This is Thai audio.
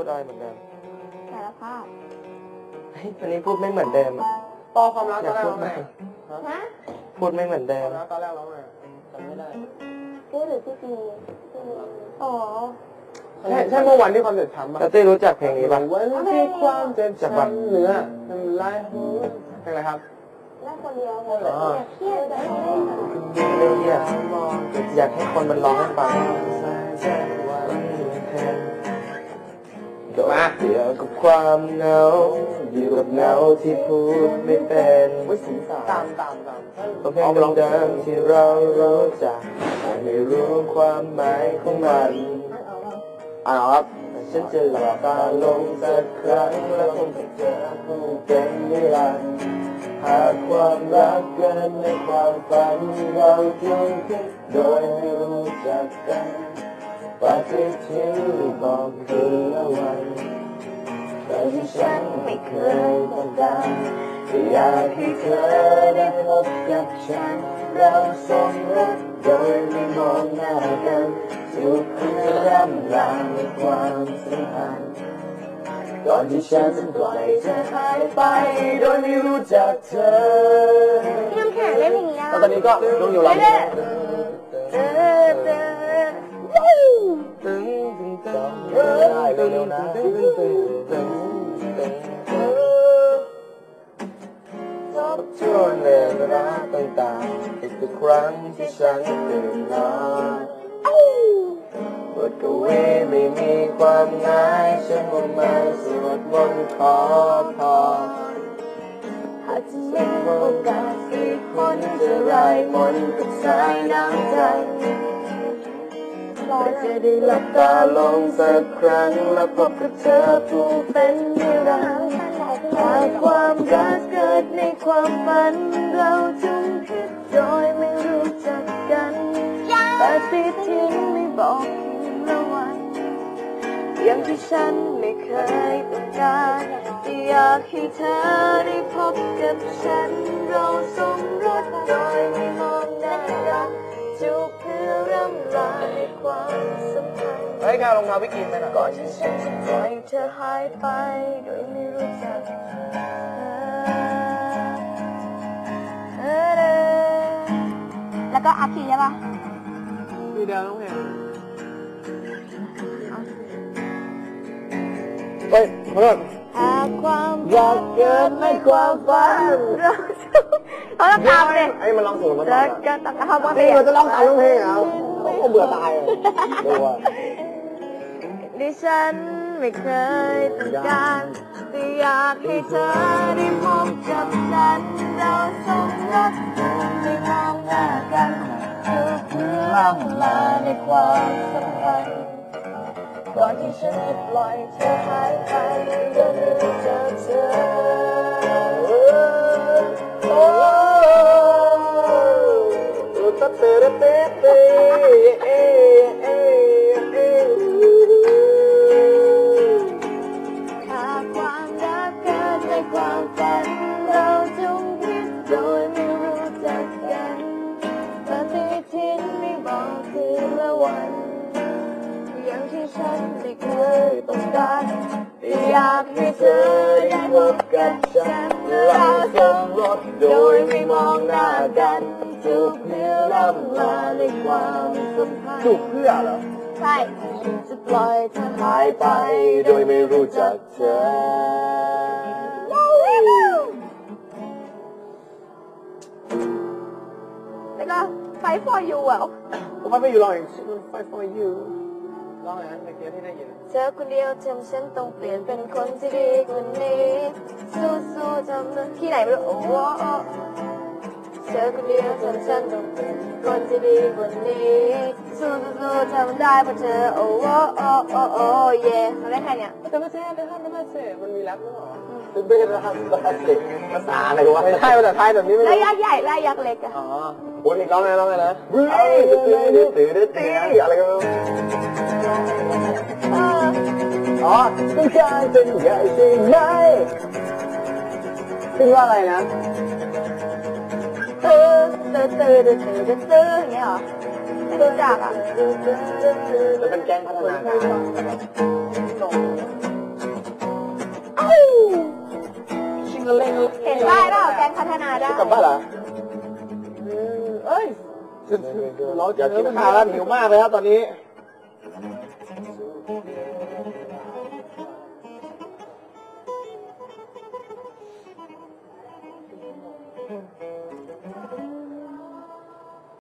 พูดอะไรเหมือนเดิมสารภาพเฮ้ยวันนี้พูดไม่เหมือนเดิมอะปอความรักอตยาอกนแรกพูดร้องไหมไงฮะพูดไม่เหมือนเดิความมรักตอนแรกร้องไงจำไม่ได้พูดหรือพี่ปีอ๋อ ใช่ใช่เมื่อวันที่คอนเสิร์ตช้ำป่ะแล้วตี้รู้จักเพลงนี้ปะ วันที่ความเจ็บจากวัช้ำนเนื้อทำลายหัวเพลงอะไรครับนั่งคนเดียวไงอ๋อเครียดแต่ไม่ได้ค่ะไม่อยากอยากให้คนมันร้องให้ฟังมา เดียวกับความเหงาอยู่กับเหงาที่พูดไม่เป็นวิสิงสาตามตามตามก็เพลงเดิมๆที่เรารู้จักแต่ไม่รู้ความหมายของมันอ่านออกอะอ่านออกครับแต่ฉันจะหลับตาลงสักครั้งแล้วคงจะเจอผู้เป็นนิรันดร์หากความรักเกินในความฝันเราจึงคิดโดยไม่รู้จักกัน ปฏิทินบอกคืนละวันแต่ที่ฉันไม่เคยต้องการอยากให้เธอได้พบกับฉันเราสมรักโดยไม่มองหน้ากันทุกเพื่อร่ำลาในความสัมพันธ์ก่อนที่ฉันจะปล่อยเธอหายไป โดยไม่รู้จักเธอ พี่น้ำแข็งเล่นอย่างนี้แล้วตอนนี้ก็น้องอยู่รำเด้อเเร็วๆนะตึงตึงตึงตึงตึงทบทวนเรื่องรักต่างๆอีกทุกครั้งที่ฉันตื่นนอนบทกวีไม่มีความหมายฉันว่ามาสวดมนต์ขอพรหากจะมีโอกาสสิคนจะไร้มนต์กับสายน้ำใจ ร้อยจะได้หลับตาลงสักครั้งและพบกับเธอผู้เป็นนิรันดร์หากความรักเกิดในความฝัน เราจึงคิดโดยไม่รู้จักกันแต่ติดทิ้งไม่บอกคืนละวันอย่างที่ฉันไม่เคยต้องการแต่อยากให้เธอได้พบกับฉัน เราสมรสโดยไม่มองหน้ากันจูบ ลาในความสัมพันธ์เฮ้ยการรองเท้าพี่กินไปหน่อยก่อนที่ฉันจะปล่อยเธอหายไปโดยไม่รู้จักเธอแล้วก็อัพคีย์ได้ปะพี่เดียวน้องเพลงเฮ้ยขอโทษหากความอยากเกิดในความฝันเราเราต้องตามเลยไอ้มันร้องสูงมันเราจะต้องทำว่านี่มันจะร้องตามน้องเพลงเหรอเขาก็เบื่อตายเลยดูว่าดิฉันไม่เคยต้องการแต่อยากให้เธอได้พบกับฉันเราสมรสไม่มองหน้ากันจูบเพื่อร่ำลาในความสัมพันธ์ก่อนที่ฉันจะปล่อยเธอหายไปโดยไม่รู้จักเธอ ฉันไม่เคยต้องการแต่อยากให้เธอได้พบกับฉันเราสมรสโดยไม่มองหน้ากันจูบเพื่อร่ำลาในความสัมพันธ์จูบเพื่อเหรอใช่ฉันจะปล่อยเธอหายไปโดยไม่รู้จักเธอแล้วก็ fight for you อะผมไม่อยู่รออีก fight for you ร้องอะไรนะเมื่อกี้ที่ได้ยินเธอคนเดียวทำฉันต้องเปลี่ยนเป็นคนที่ดีกว่านี้สู้ๆทำที่ไหนไม่รู้โอ้ เธอคนเดียวทำฉันต้องเป็นคนที่ดีกว่านี้สู้ๆทำได้เพราะเธอโอ้โหโอ้โอ้โอ้เย่ทำได้แค่เนี้ยแต่ไม่ใช่ไม่ใช่ไม่ใช่มันมีแรปหรือเปล่าคือไม่ใช่แรปภาษาอะไรวะไม่ใช่ภาษาไทยแบบนี้ไม่แล้รู้ยักษ์ใหญ่และยักษ์เล็กอะอ๋อโอ้ยอีกร้องไงร้องไงนะเฮ้ยตื้อตื้อตื้อตื้ออะไรกันอ๋อต้องการเป็นใหญ่ใช่ไหมขึ้นว่าอะไรนะ ตื้อตื้อตื้อตื้อตื้อตื้ออย่างเงี้ยเหรอไม่รู้จักอะจะเป็นแก๊งพัฒนาการเอ้าชิงเล่งเห็นป้ายเปล่าแกงพัฒนาได้กลับบ้านเหรอเอ้ยเราอยากกินข้าวแล้วหิวมากเลยครับตอนนี้